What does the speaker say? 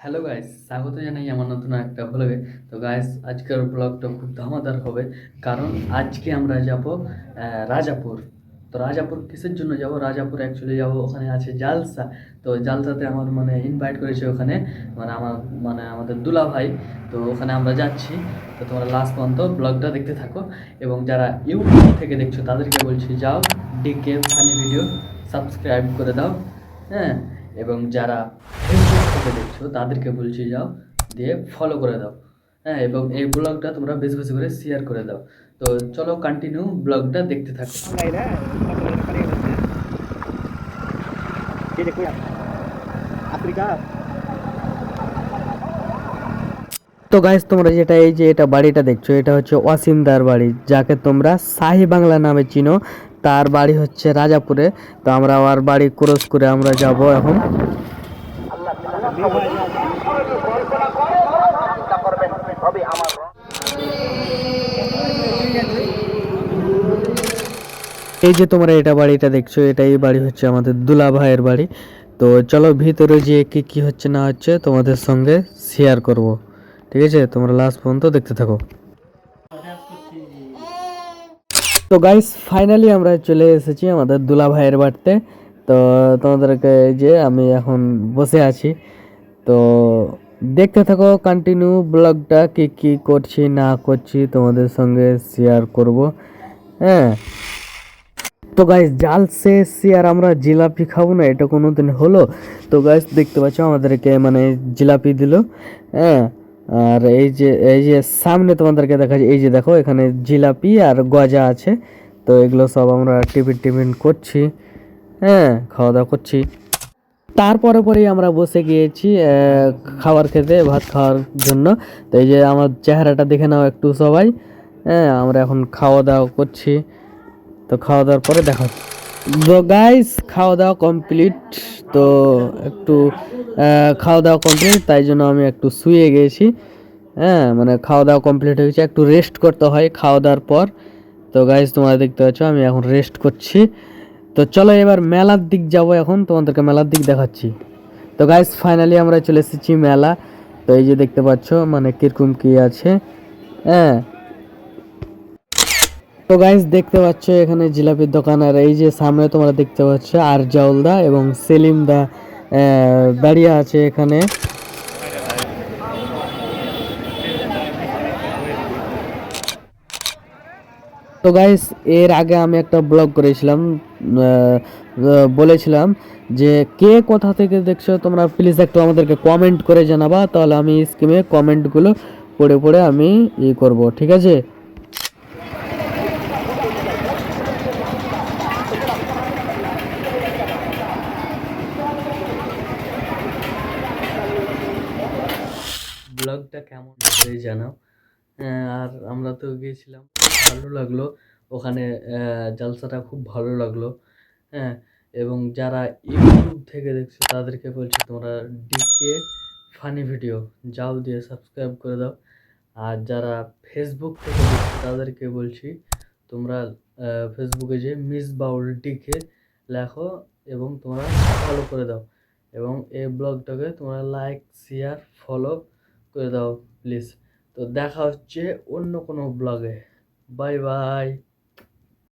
Hello guys স্বাগত জানাই আমার নতুন একটা ব্লগে তো গাইস আজকের ব্লগটা খুব ধামাদার হবে। কারণ আজকে আমরা যাব রাজাপুর। তো, রাজাপুর কিসের জন্য যাব? রাজাপুর অ্যাকচুয়ালি যাব ওখানে আছে জালসা। তো, জালসাতে আমার মানে ইনভাইট করেছে ওখানে মানে আমার মানে আমাদের দুলা ভাই। তো, ওখানে আমরা যাচ্ছি। তো, তোমরা লাস্ট পর্যন্ত ব্লগটা দেখতে থাকো। এবং যারা ইউটিউব থেকে দেখছ, তাদেরকে বলছি, যাও ডিকে ফানি ভিডিও সাবস্ক্রাইব করে দাও। হ্যাঁ? এবং যারা ফেসবুক দেখছ, তাদেরকে বলছি যাও, দিয়ে ফলো করে দাও। হ্যাঁ এবং এই ব্লগটা তোমরা বেশি বেশি করে শেয়ার করে দাও। তো চলো কন্টিনিউ ব্লগটা দেখতে থাকো। তো গাইস তোমরা যেটা এই যে এটা বাড়িটা দেখছ, এটা হচ্ছে ওয়াসিমদার বাড়ি, যাকে তোমরা শাহি বাংলা নামে চিনো। তার বাড়ি হচ্ছে রাজাপুরে। তো আমরা আমার বাড়ি ক্রস করে আমরা যাব এখন। এই যে তোমরা এটা বাড়িটা দেখছ এটা এই বাড়ি হচ্ছে আমাদের দুলা ভাইয়ের বাড়ি। তো চলো ভিতরে যে কি কি হচ্ছে না হচ্ছে তোমাদের সঙ্গে শেয়ার করব। ঠিক আছে? তোমরা লাস্ট পর্যন্ত দেখতে থাকো। তো গাইস ফাইনালি আমরা চলে এসেছি আমাদের দুলা ভাইয়ের বাড়িতে। তো তোমাদেরকে যে আমি এখন বসে আছি। তো দেখতে থাকো কন্টিনিউ ব্লগটা কি কি করছি, না করছি তোমাদের সঙ্গে শেয়ার করব। হ্যাঁ। তো গাইস জাল শেষ আর আমরা জিলাপি খাব না, এটা কোনো দিন হলো। তো গাইস দেখতে পাচ্ছ আমাদেরকে মানে জিলাপি দিল। হ্যাঁ। আর এই যে এই যে সামনে তোমাদেরকে দেখা এই যে দেখো, এখানে জিলাপি আর গজা আছে। তো এগুলো সব আমরা টিফিন টিফিন করছি। হ্যাঁ খাওয়া দাওয়া করছি তারপরে পরেই আমরা বসে গিয়েছি খাবার খেতে, ভাত খাওয়ার জন্য। তো এই যে আমার চেহারাটা দেখে নাও একটু সবাই। হ্যাঁ আমরা এখন খাওয়া দাওয়া করছি। তো খাওয়া দাওয়ার পরে দেখা। তো গাইস খাওয়া দাওয়া কমপ্লিট তো একটু খাওয়া দাওয়া কমপ্লিট তাই জন্য আমি একটু শুয়ে গিয়েছি হ্যাঁ মানে খাওয়া দাওয়া কমপ্লিট হয়ে গেছে। একটু রেস্ট করতে হয় খাওয়া দাওয়ার পর। তো গাইস তোমরা দেখতে পাচ্ছ, আমি এখন রেস্ট করছি। তো, চলো এবার মেলার দিক যাব এখন। তোমাদেরকে মেলার দিক দেখাচ্ছি। তো গাইস ফাইনালি আমরা চলে এসেছি মেলা। তো, এই যে দেখতে পাচ্ছ মানে কীরকম কী আছে। হ্যাঁ তো গাইস দেখতে পাচ্ছ এখানে জিলাপির দোকান, আর এই যে সামনে তোমরা দেখতে পাচ্ছ আর জাউলদা এবং সেলিম দা দাঁড়িয়ে আছে এখানে। তো গাইস এর আগে আমি একটা ব্লগ করেছিলাম বলেছিলাম যে কে কোথা থেকে দেখছ তোমরা প্লিজ একটু আমাদেরকে কমেন্ট করে জানাবা, তাহলে আমি স্কিমে কমেন্টগুলো পড়ে পড়ে আমি ই করব, ঠিক আছে? ব্লগটা কেমন হয়ে জানাও। আর আমরা তো গিয়েছিলাম, ভালো লাগল। ওখানে জালসাটা খুব ভালো লাগল। হ্যাঁ এবং যারা ইউটিউব থেকে দেখছ, তাদেরকে বলছি তোমরা ডিকে ফানি ভিডিও, যাও দিয়ে সাবস্ক্রাইব করে দাও। আর যারা ফেসবুক থেকে দেখছ, তাদেরকে বলছি তোমরা ফেসবুকে যে মিস বাউল ডিকে লেখো এবং তোমরা ফলো করে দাও। এবং এই ব্লগটাকে তোমরা লাইক শেয়ার ফলো করে দাও প্লিজ তো দেখা হচ্ছে অন্য কোনো ব্লগে বাই বাই